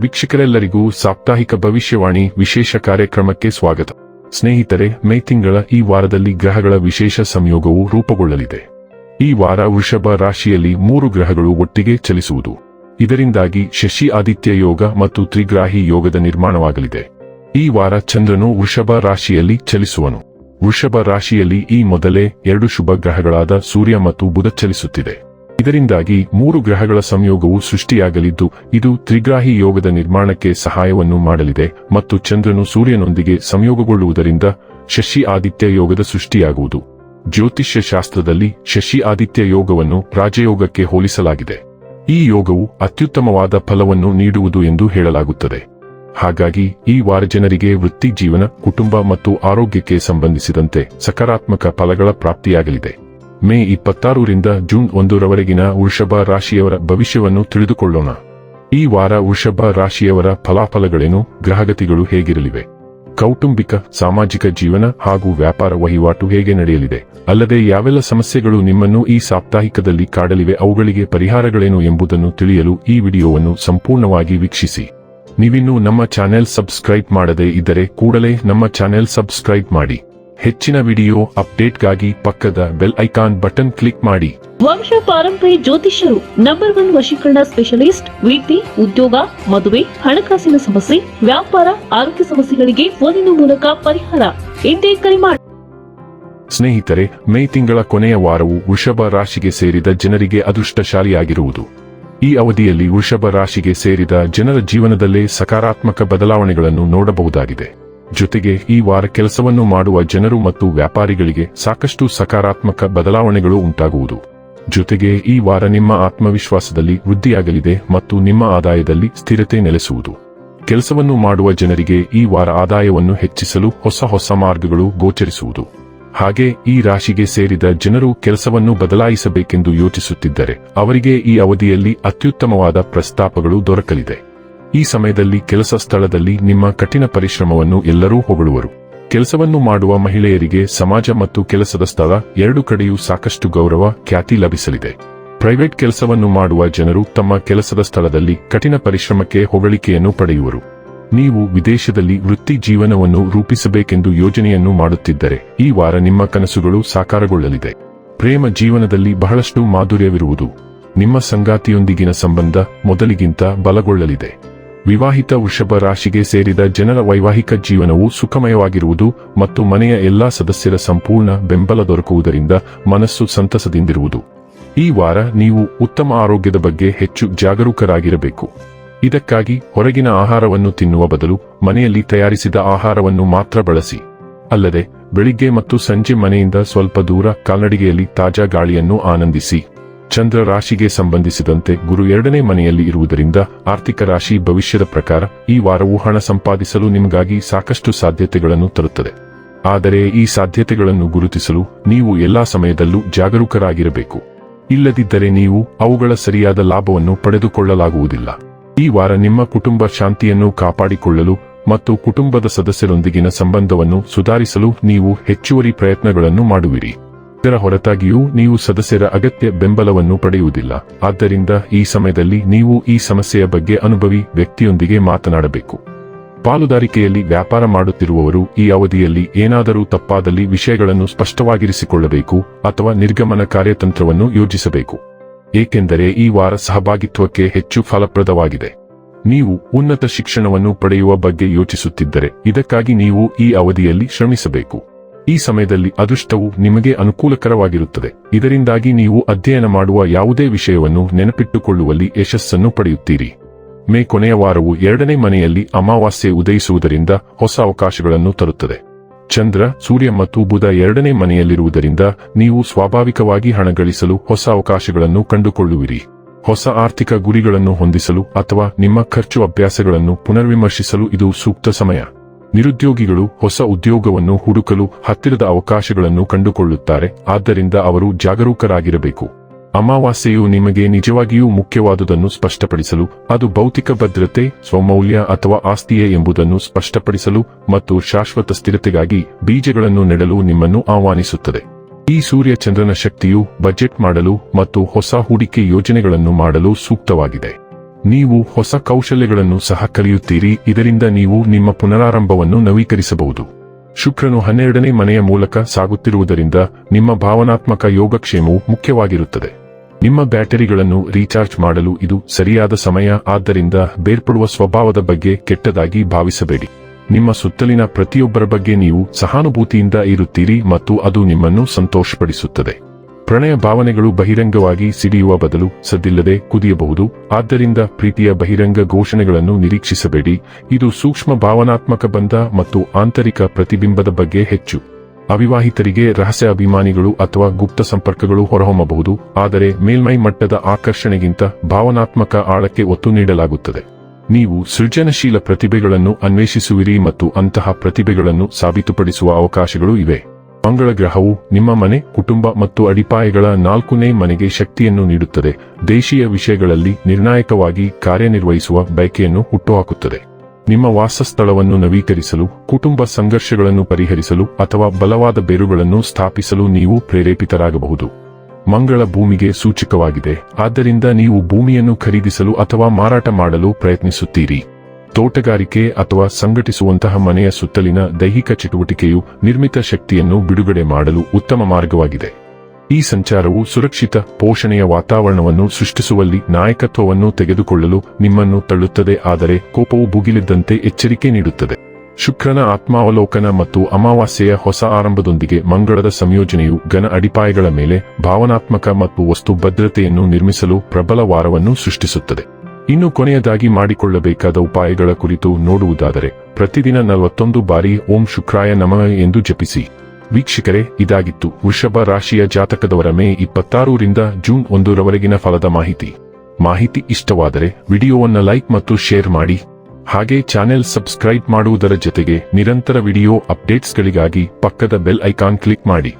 ವೀಕ್ಷಕರೆಲ್ಲರಿಗೂ ಸಾಪ್ತಾಹಿಕ ಭವಿಷ್ಯವಾಣಿ ವಿಶೇಷ ಕಾರ್ಯಕ್ರಮಕ್ಕೆ ಸ್ವಾಗತ. ಸ್ನೇಹಿತರೆ, ಮೇ ತಿಂಗಳ ಈ ವಾರದಲ್ಲಿ ಗ್ರಹಗಳ ವಿಶೇಷ ಸಂಯೋಗವು ರೂಪುಗೊಳ್ಳಲಿದೆ. ಈ ವಾರ ವೃಷಭ ರಾಶಿಯಲ್ಲಿ ಮೂರು ಗ್ರಹಗಳು ಒಟ್ಟಿಗೆ ಚಲಿಸುವುದು. ಇದರಿಂದಾಗಿ ಶಶಿ ಆದಿತ್ಯ ಯೋಗ ಮತ್ತು ತ್ರಿಗ್ರಾಹಿ ಯೋಗದ ನಿರ್ಮಾಣವಾಗಲಿದೆ. ಈ ವಾರ ಚಂದ್ರನು ವೃಷಭ ರಾಶಿಯಲ್ಲಿ ಚಲಿಸುವನು. ವೃಷಭ ರಾಶಿಯಲ್ಲಿ ಈ ಮೊದಲೇ ಎರಡು ಶುಭ ಗ್ರಹಗಳಾದ ಸೂರ್ಯ ಮತ್ತು ಬುಧ ಚಲಿಸುತ್ತಿದೆ. ಇದರಿಂದಾಗಿ ಮೂರು ಗ್ರಹಗಳ ಸಂಯೋಗವು ಸೃಷ್ಟಿಯಾಗಲಿದ್ದು, ಇದು ತ್ರಿಗ್ರಾಹಿ ಯೋಗದ ನಿರ್ಮಾಣಕ್ಕೆ ಸಹಾಯವನ್ನು ಮಾಡಲಿದೆ ಮತ್ತು ಚಂದ್ರನು ಸೂರ್ಯನೊಂದಿಗೆ ಸಂಯೋಗಗೊಳ್ಳುವುದರಿಂದ ಶಶಿ ಆದಿತ್ಯ ಯೋಗದ ಸೃಷ್ಟಿಯಾಗುವುದು. ಜ್ಯೋತಿಷ್ಯ ಶಾಸ್ತ್ರದಲ್ಲಿ ಶಶಿ ಆದಿತ್ಯ ಯೋಗವನ್ನು ರಾಜಯೋಗಕ್ಕೆ ಹೋಲಿಸಲಾಗಿದೆ. ಈ ಯೋಗವು ಅತ್ಯುತ್ತಮವಾದ ಫಲವನ್ನು ನೀಡುವುದು ಎಂದು ಹೇಳಲಾಗುತ್ತದೆ. ಹಾಗಾಗಿ, ಈ ವಾರ ಜನರಿಗೆ ವೃತ್ತಿ ಜೀವನ, ಕುಟುಂಬ ಮತ್ತು ಆರೋಗ್ಯಕ್ಕೆ ಸಂಬಂಧಿಸಿದಂತೆ ಸಕಾರಾತ್ಮಕ ಫಲಗಳ ಪ್ರಾಪ್ತಿಯಾಗಲಿದೆ. ಮೇ ಇಪ್ಪತ್ತಾರರಿಂದ ಜೂನ್ ಒಂದರವರೆಗಿನ ವೃಷಭ ರಾಶಿಯವರ ಭವಿಷ್ಯವನ್ನು ತಿಳಿದುಕೊಳ್ಳೋಣ. ಈ ವಾರ ವೃಷಭ ರಾಶಿಯವರ ಫಲಾಫಲಗಳೇನು, ಗ್ರಹಗತಿಗಳು ಹೇಗಿರಲಿವೆ? ಕೌಟುಂಬಿಕ, ಸಾಮಾಜಿಕ ಜೀವನ ಹಾಗೂ ವ್ಯಾಪಾರ ವಹಿವಾಟು ಹೇಗೆ ನಡೆಯಲಿದೆ? ಅಲ್ಲದೆ ಯಾವೆಲ್ಲ ಸಮಸ್ಯೆಗಳು ನಿಮ್ಮನ್ನು ಈ ಸಾಪ್ತಾಹಿಕದಲ್ಲಿ ಕಾಡಲಿವೆ, ಅವುಗಳಿಗೆ ಪರಿಹಾರಗಳೇನು ಎಂಬುದನ್ನು ತಿಳಿಯಲು ಈ ವಿಡಿಯೋವನ್ನು ಸಂಪೂರ್ಣವಾಗಿ ವೀಕ್ಷಿಸಿ. ನೀವಿನ್ನೂ ನಮ್ಮ ಚಾನೆಲ್ ಸಬ್ಸ್ಕ್ರೈಬ್ ಮಾಡದೇ ಇದ್ದರೆ ಕೂಡಲೇ ನಮ್ಮ ಚಾನೆಲ್ ಸಬ್ಸ್ಕ್ರೈಬ್ ಮಾಡಿ. ಹೆಚ್ಚಿನ ವಿಡಿಯೋ ಅಪ್ಡೇಟ್ಗಾಗಿ ಪಕ್ಕದ ಬೆಲ್ ಐಕಾನ್ ಬಟನ್ ಕ್ಲಿಕ್ ಮಾಡಿ. ವಂಶ ಪಾರಂಪರ್ಯ ಜ್ಯೋತಿಷ್ಯರು ನಂಬರ್ ಒನ್ ವಶೀಕರಣ ಸ್ಪೆಷಲಿಸ್ಟ್ ವೀಟಿ ಉದ್ಯೋಗ ಮದುವೆ ಹಣಕಾಸಿನ ಸಮಸ್ಯೆ ವ್ಯಾಪಾರ ಆರೋಗ್ಯ ಸಮಸ್ಯೆಗಳಿಗೆ ಫೋನಿನ ಮೂಲಕ ಪರಿಹಾರ. ಎಂದೇ ಕರೆ ಮಾಡಿ ಸ್ನೇಹಿತರೆ ಮೇ ತಿಂಗಳ ಕೊನೆಯ ವಾರವು ವೃಷಭ ರಾಶಿಗೆ ಸೇರಿದ ಜನರಿಗೆ ಅದೃಷ್ಟಶಾಲಿಯಾಗಿರುವುದು. ಈ ಅವಧಿಯಲ್ಲಿ ವೃಷಭ ರಾಶಿಗೆ ಸೇರಿದ ಜನರ ಜೀವನದಲ್ಲೇ ಸಕಾರಾತ್ಮಕ ಬದಲಾವಣೆಗಳನ್ನು ನೋಡಬಹುದಾಗಿದೆ. ಜೊತೆಗೆ ಈ ವಾರ ಕೆಲಸವನ್ನು ಮಾಡುವ ಜನರು ಮತ್ತು ವ್ಯಾಪಾರಿಗಳಿಗೆ ಸಾಕಷ್ಟು ಸಕಾರಾತ್ಮಕ ಬದಲಾವಣೆಗಳು ಉಂಟಾಗುವುದು. ಜೊತೆಗೆ ಈ ವಾರ ನಿಮ್ಮ ಆತ್ಮವಿಶ್ವಾಸದಲ್ಲಿ ವೃದ್ಧಿಯಾಗಲಿದೆ ಮತ್ತು ನಿಮ್ಮ ಆದಾಯದಲ್ಲಿ ಸ್ಥಿರತೆ ನೆಲೆಸುವುದು. ಕೆಲಸವನ್ನು ಮಾಡುವ ಜನರಿಗೆ ಈ ವಾರ ಆದಾಯವನ್ನು ಹೆಚ್ಚಿಸಲು ಹೊಸ ಹೊಸ ಮಾರ್ಗಗಳು ಗೋಚರಿಸುವುದು. ಹಾಗೆ ಈ ರಾಶಿಗೆ ಸೇರಿದ ಜನರು ಕೆಲಸವನ್ನು ಬದಲಾಯಿಸಬೇಕೆಂದು ಯೋಚಿಸುತ್ತಿದ್ದರೆ ಅವರಿಗೆ ಈ ಅವಧಿಯಲ್ಲಿ ಅತ್ಯುತ್ತಮವಾದ ಪ್ರಸ್ತಾಪಗಳು ದೊರಕಲಿದೆ. ಈ ಸಮಯದಲ್ಲಿ ಕೆಲಸ ಸ್ಥಳದಲ್ಲಿ ನಿಮ್ಮ ಕಠಿಣ ಪರಿಶ್ರಮವನ್ನು ಎಲ್ಲರೂ ಹೊಗಳುವರು. ಕೆಲಸವನ್ನು ಮಾಡುವ ಮಹಿಳೆಯರಿಗೆ ಸಮಾಜ ಮತ್ತು ಕೆಲಸದ ಸ್ಥಳ ಎರಡು ಕಡೆಯೂ ಸಾಕಷ್ಟು ಗೌರವ, ಖ್ಯಾತಿ ಲಭಿಸಲಿದೆ. ಪ್ರೈವೇಟ್ ಕೆಲಸವನ್ನು ಮಾಡುವ ಜನರು ತಮ್ಮ ಕೆಲಸದ ಸ್ಥಳದಲ್ಲಿ ಕಠಿಣ ಪರಿಶ್ರಮಕ್ಕೆ ಹೊಗಳಿಕೆಯನ್ನು ಪಡೆಯುವರು. ನೀವು ವಿದೇಶದಲ್ಲಿ ವೃತ್ತಿ ಜೀವನವನ್ನು ರೂಪಿಸಬೇಕೆಂದು ಯೋಜನೆಯನ್ನು ಮಾಡುತ್ತಿದ್ದರೆ ಈ ವಾರ ನಿಮ್ಮ ಕನಸುಗಳು ಸಾಕಾರಗೊಳ್ಳಲಿದೆ. ಪ್ರೇಮ ಜೀವನದಲ್ಲಿ ಬಹಳಷ್ಟು ಮಾಧುರ್ಯವಿರುವುದು. ನಿಮ್ಮ ಸಂಗಾತಿಯೊಂದಿಗಿನ ಸಂಬಂಧ ಮೊದಲಿಗಿಂತ ಬಲಗೊಳ್ಳಲಿದೆ. ವಿವಾಹಿತ ವೃಷಭ ರಾಶಿಗೆ ಸೇರಿದ ಜನರ ವೈವಾಹಿಕ ಜೀವನವು ಸುಖಮಯವಾಗಿರುವುದು ಮತ್ತು ಮನೆಯ ಎಲ್ಲಾ ಸದಸ್ಯರ ಸಂಪೂರ್ಣ ಬೆಂಬಲ ದೊರಕುವುದರಿಂದ ಮನಸ್ಸು ಸಂತಸದಿಂದಿರುವುದು. ಈ ವಾರ ನೀವು ಉತ್ತಮ ಆರೋಗ್ಯದ ಬಗ್ಗೆ ಹೆಚ್ಚು ಜಾಗರೂಕರಾಗಿರಬೇಕು. ಇದಕ್ಕಾಗಿ ಹೊರಗಿನ ಆಹಾರವನ್ನು ತಿನ್ನುವ ಬದಲು ಮನೆಯಲ್ಲಿ ತಯಾರಿಸಿದ ಆಹಾರವನ್ನು ಮಾತ್ರ ಬಳಸಿ. ಅಲ್ಲದೆ, ಬೆಳಿಗ್ಗೆ ಮತ್ತು ಸಂಜೆ ಮನೆಯಿಂದ ಸ್ವಲ್ಪ ದೂರ ಕಾಲ್ನಡಿಗೆಯಲ್ಲಿ ತಾಜಾ ಗಾಳಿಯನ್ನು ಆನಂದಿಸಿ. ಚಂದ್ರ ರಾಶಿಗೆ ಸಂಬಂಧಿಸಿದಂತೆ ಗುರು ಎರಡನೇ ಮನೆಯಲ್ಲಿ ಇರುವುದರಿಂದ ಆರ್ಥಿಕ ರಾಶಿ ಭವಿಷ್ಯದ ಪ್ರಕಾರ ಈ ವಾರವು ಹಣ ಸಂಪಾದಿಸಲು ನಿಮಗಾಗಿ ಸಾಕಷ್ಟು ಸಾಧ್ಯತೆಗಳನ್ನು ತರುತ್ತದೆ. ಆದರೆ ಈ ಸಾಧ್ಯತೆಗಳನ್ನು ಗುರುತಿಸಲು ನೀವು ಎಲ್ಲಾ ಸಮಯದಲ್ಲೂ ಜಾಗರೂಕರಾಗಿರಬೇಕು. ಇಲ್ಲದಿದ್ದರೆ ನೀವು ಅವುಗಳ ಸರಿಯಾದ ಲಾಭವನ್ನು ಪಡೆದುಕೊಳ್ಳಲಾಗುವುದಿಲ್ಲ. ಈ ವಾರ ನಿಮ್ಮ ಕುಟುಂಬ ಶಾಂತಿಯನ್ನು ಕಾಪಾಡಿಕೊಳ್ಳಲು ಮತ್ತು ಕುಟುಂಬದ ಸದಸ್ಯರೊಂದಿಗಿನ ಸಂಬಂಧವನ್ನು ಸುಧಾರಿಸಲು ನೀವು ಹೆಚ್ಚುವರಿ ಪ್ರಯತ್ನಗಳನ್ನು ಮಾಡುವಿರಿ. ಇದರ ಹೊರತಾಗಿಯೂ ನೀವು ಸದಸ್ಯರ ಅಗತ್ಯ ಬೆಂಬಲವನ್ನು ಪಡೆಯುವುದಿಲ್ಲ. ಆದ್ದರಿಂದ ಈ ಸಮಯದಲ್ಲಿ ನೀವು ಈ ಸಮಸ್ಯೆಯ ಬಗ್ಗೆ ಅನುಭವಿ ವ್ಯಕ್ತಿಯೊಂದಿಗೆ ಮಾತನಾಡಬೇಕು. ಪಾಲುದಾರಿಕೆಯಲ್ಲಿ ವ್ಯಾಪಾರ ಮಾಡುತ್ತಿರುವವರು ಈ ಅವಧಿಯಲ್ಲಿ ಏನಾದರೂ ತಪ್ಪಾದಲ್ಲಿ ವಿಷಯಗಳನ್ನು ಸ್ಪಷ್ಟವಾಗಿರಿಸಿಕೊಳ್ಳಬೇಕು ಅಥವಾ ನಿರ್ಗಮನ ಕಾರ್ಯತಂತ್ರವನ್ನು ಯೋಜಿಸಬೇಕು. ಏಕೆಂದರೆ ಈ ವಾರ ಸಹಭಾಗಿತ್ವಕ್ಕೆ ಹೆಚ್ಚು ಫಲಪ್ರದವಾಗಿದೆ. ನೀವು ಉನ್ನತ ಶಿಕ್ಷಣವನ್ನು ಪಡೆಯುವ ಬಗ್ಗೆ ಯೋಚಿಸುತ್ತಿದ್ದರೆ ಇದಕ್ಕಾಗಿ ನೀವು ಈ ಅವಧಿಯಲ್ಲಿ ಶ್ರಮಿಸಬೇಕು. ಈ ಸಮಯದಲ್ಲಿ ಅದೃಷ್ಟವು ನಿಮಗೆ ಅನುಕೂಲಕರವಾಗಿರುತ್ತದೆ. ಇದರಿಂದಾಗಿ ನೀವು ಅಧ್ಯಯನ ಮಾಡುವ ಯಾವುದೇ ವಿಷಯವನ್ನು ನೆನಪಿಟ್ಟುಕೊಳ್ಳುವಲ್ಲಿ ಯಶಸ್ಸನ್ನು ಪಡೆಯುತ್ತೀರಿ. ಮೇ ಕೊನೆಯ ವಾರವು ಎರಡನೇ ಮನೆಯಲ್ಲಿ ಅಮಾವಾಸ್ಯೆ ಉದಯಿಸುವುದರಿಂದ ಹೊಸ ಅವಕಾಶಗಳನ್ನು ತರುತ್ತದೆ. ಚಂದ್ರ, ಸೂರ್ಯ ಮತ್ತು ಬುಧ ಎರಡನೇ ಮನೆಯಲ್ಲಿರುವುದರಿಂದ ನೀವು ಸ್ವಾಭಾವಿಕವಾಗಿ ಹಣ ಗಳಿಸಲು ಹೊಸ ಅವಕಾಶಗಳನ್ನು ಕಂಡುಕೊಳ್ಳುವಿರಿ. ಹೊಸ ಆರ್ಥಿಕ ಗುರಿಗಳನ್ನು ಹೊಂದಿಸಲು ಅಥವಾ ನಿಮ್ಮ ಖರ್ಚು ಅಭ್ಯಾಸಗಳನ್ನು ಪುನರ್ವಿಮರ್ಶಿಸಲು ಇದು ಸೂಕ್ತ ಸಮಯ. ನಿರುದ್ಯೋಗಿಗಳು ಹೊಸ ಉದ್ಯೋಗವನ್ನು ಹುಡುಕಲು ಹತ್ತಿರದ ಅವಕಾಶಗಳನ್ನು ಕಂಡುಕೊಳ್ಳುತ್ತಾರೆ, ಆದ್ದರಿಂದ ಅವರು ಜಾಗರೂಕರಾಗಿರಬೇಕು. ಅಮಾವಾಸ್ಯೆಯು ನಿಮಗೆ ನಿಜವಾಗಿಯೂ ಮುಖ್ಯವಾದುದನ್ನು ಸ್ಪಷ್ಟಪಡಿಸಲು, ಅದು ಭೌತಿಕ ಭದ್ರತೆ, ಸ್ವಮೌಲ್ಯ ಅಥವಾ ಆಸ್ತಿಯೇ ಎಂಬುದನ್ನು ಸ್ಪಷ್ಟಪಡಿಸಲು ಮತ್ತು ಶಾಶ್ವತ ಸ್ಥಿರತೆಗಾಗಿ ಬೀಜಗಳನ್ನು ನೆಡಲು ನಿಮ್ಮನ್ನು ಆಹ್ವಾನಿಸುತ್ತದೆ. ಈ ಸೂರ್ಯ ಚಂದ್ರನ ಶಕ್ತಿಯು ಬಜೆಟ್ ಮಾಡಲು ಮತ್ತು ಹೊಸ ಹೂಡಿಕೆ ಯೋಜನೆಗಳನ್ನು ಮಾಡಲು ಸೂಕ್ತವಾಗಿದೆ. ನೀವು ಹೊಸ ಕೌಶಲ್ಯಗಳನ್ನು ಸಹ ಕಲಿಯುತ್ತೀರಿ, ಇದರಿಂದ ನೀವು ನಿಮ್ಮ ಪುನರಾರಂಭವನ್ನು ನವೀಕರಿಸಬಹುದು. ಶುಕ್ರನು ಹನ್ನೆರಡನೇ ಮನೆಯ ಮೂಲಕ ಸಾಗುತ್ತಿರುವುದರಿಂದ ನಿಮ್ಮ ಭಾವನಾತ್ಮಕ ಯೋಗಕ್ಷೇಮವು ಮುಖ್ಯವಾಗಿರುತ್ತದೆ. ನಿಮ್ಮ ಬ್ಯಾಟರಿಗಳನ್ನು ರೀಚಾರ್ಜ್ ಮಾಡಲು ಇದು ಸರಿಯಾದ ಸಮಯ, ಆದ್ದರಿಂದ ಬೇರ್ಪಡುವ ಸ್ವಭಾವದ ಬಗ್ಗೆ ಕೆಟ್ಟದಾಗಿ ಭಾವಿಸಬೇಡಿ. ನಿಮ್ಮ ಸುತ್ತಲಿನ ಪ್ರತಿಯೊಬ್ಬರ ಬಗ್ಗೆ ನೀವು ಸಹಾನುಭೂತಿಯಿಂದ ಇರುತ್ತೀರಿ ಮತ್ತು ಅದು ನಿಮ್ಮನ್ನು ಸಂತೋಷಪಡಿಸುತ್ತದೆ. ಪ್ರಣಯ ಭಾವನೆಗಳು ಬಹಿರಂಗವಾಗಿ ಸಿಡಿಯುವ ಬದಲು ಸದ್ದಿಲ್ಲದೆ ಕುದಿಯಬಹುದು. ಆದ್ದರಿಂದ ಪ್ರೀತಿಯ ಬಹಿರಂಗ ಘೋಷಣೆಗಳನ್ನು ನಿರೀಕ್ಷಿಸಬೇಡಿ. ಇದು ಸೂಕ್ಷ್ಮ ಭಾವನಾತ್ಮಕ ಬಂಧ ಮತ್ತು ಆಂತರಿಕ ಪ್ರತಿಬಿಂಬದ ಬಗ್ಗೆ ಹೆಚ್ಚು. ಅವಿವಾಹಿತರಿಗೆ ರಹಸ್ಯ ಅಭಿಮಾನಿಗಳು ಅಥವಾ ಗುಪ್ತ ಸಂಪರ್ಕಗಳು ಹೊರಹೊಮ್ಮಬಹುದು. ಆದರೆ ಮೇಲ್ಮೈ ಮಟ್ಟದ ಆಕರ್ಷಣೆಗಿಂತ ಭಾವನಾತ್ಮಕ ಆಳಕ್ಕೆ ಒತ್ತು ನೀಡಲಾಗುತ್ತದೆ. ನೀವು ಸೃಜನಶೀಲ ಪ್ರತಿಭೆಗಳನ್ನು ಅನ್ವೇಷಿಸುವಿರಿ ಮತ್ತು ಅಂತಹ ಪ್ರತಿಭೆಗಳನ್ನು ಸಾಬೀತುಪಡಿಸುವ ಅವಕಾಶಗಳು ಇವೆ. ಮಂಗಳ ಗ್ರಹವು ನಿಮ್ಮ ಮನೆ, ಕುಟುಂಬ ಮತ್ತು ಅಡಿಪಾಯಗಳ ನಾಲ್ಕನೇ ಮನೆಗೆ ಶಕ್ತಿಯನ್ನು ನೀಡುತ್ತದೆ. ದೇಶೀಯ ವಿಷಯಗಳಲ್ಲಿ ನಿರ್ಣಾಯಕವಾಗಿ ಕಾರ್ಯನಿರ್ವಹಿಸುವ ಬಯಕೆಯನ್ನು ಹುಟ್ಟುಹಾಕುತ್ತದೆ. ನಿಮ್ಮ ವಾಸಸ್ಥಳವನ್ನು ನವೀಕರಿಸಲು, ಕುಟುಂಬ ಸಂಘರ್ಷಗಳನ್ನು ಪರಿಹರಿಸಲು ಅಥವಾ ಬಲವಾದ ಬೇರುಗಳನ್ನು ಸ್ಥಾಪಿಸಲು ನೀವು ಪ್ರೇರೇಪಿತರಾಗಬಹುದು. ಮಂಗಳ ಭೂಮಿಗೆ ಸೂಚಕವಾಗಿದೆ. ಆದ್ದರಿಂದ ನೀವು ಭೂಮಿಯನ್ನು ಖರೀದಿಸಲು ಅಥವಾ ಮಾರಾಟ ಮಾಡಲು ಪ್ರಯತ್ನಿಸುತ್ತೀರಿ. ತೋಟಗಾರಿಕೆ ಅಥವಾ ಸಂಘಟಿಸುವಂತಹ ಮನೆಯ ಸುತ್ತಲಿನ ದೈಹಿಕ ಚಟುವಟಿಕೆಯು ನಿರ್ಮಿತ ಶಕ್ತಿಯನ್ನು ಬಿಡುಗಡೆ ಮಾಡಲು ಉತ್ತಮ ಮಾರ್ಗವಾಗಿದೆ. ಈ ಸಂಚಾರವು ಸುರಕ್ಷಿತ, ಪೋಷಣೆಯ ವಾತಾವರಣವನ್ನು ಸೃಷ್ಟಿಸುವಲ್ಲಿ ನಾಯಕತ್ವವನ್ನು ತೆಗೆದುಕೊಳ್ಳಲು ನಿಮ್ಮನ್ನು ತಳ್ಳುತ್ತದೆ, ಆದರೆ ಕೋಪವು ಭುಗಿಲಿದ್ದಂತೆ ಎಚ್ಚರಿಕೆ ನೀಡುತ್ತದೆ. ಶುಕ್ರನ ಆತ್ಮಾವಲೋಕನ ಮತ್ತು ಅಮಾವಾಸ್ಯೆಯ ಹೊಸ ಆರಂಭದೊಂದಿಗೆ ಮಂಗಳದ ಸಂಯೋಜನೆಯು ಘನ ಅಡಿಪಾಯಗಳ ಮೇಲೆ ಭಾವನಾತ್ಮಕ ಮತ್ತು ವಸ್ತು ಭದ್ರತೆಯನ್ನು ನಿರ್ಮಿಸಲು ಪ್ರಬಲ ವಾರವನ್ನು ಸೃಷ್ಟಿಸುತ್ತದೆ. ಇನ್ನು ಕೊನೆಯದಾಗಿ ಮಾಡಿಕೊಳ್ಳಬೇಕಾದ ಉಪಾಯಗಳ ಕುರಿತು ನೋಡುವುದಾದರೆ, ಪ್ರತಿದಿನ ನಲವತ್ತೊಂದು ಬಾರಿ ಓಂ ಶುಕ್ರಾಯ ನಮಃ ಎಂದು ಜಪಿಸಿ. ವೀಕ್ಷಕರೇ, ಇದಾಗಿತ್ತು ವೃಷಭ ರಾಶಿಯ ಜಾತಕದವರ ಮೇ ಇಪ್ಪತ್ತಾರರಿಂದ ಜೂನ್ ಒಂದರವರೆಗಿನ ಫಲದ ಮಾಹಿತಿ. ಮಾಹಿತಿ ಇಷ್ಟವಾದರೆ ವಿಡಿಯೋವನ್ನು ಲೈಕ್ ಮತ್ತು ಶೇರ್ ಮಾಡಿ. ಹಾಗೆ ಚಾನೆಲ್ ಸಬ್ಸ್ಕ್ರೈಬ್ ಮಾಡುವುದರ ಜೊತೆಗೆ ನಿರಂತರ ವಿಡಿಯೋ ಅಪ್ಡೇಟ್ಸ್ಗಳಿಗಾಗಿ ಪಕ್ಕದ ಬೆಲ್ ಐಕಾನ್ ಕ್ಲಿಕ್ ಮಾಡಿ.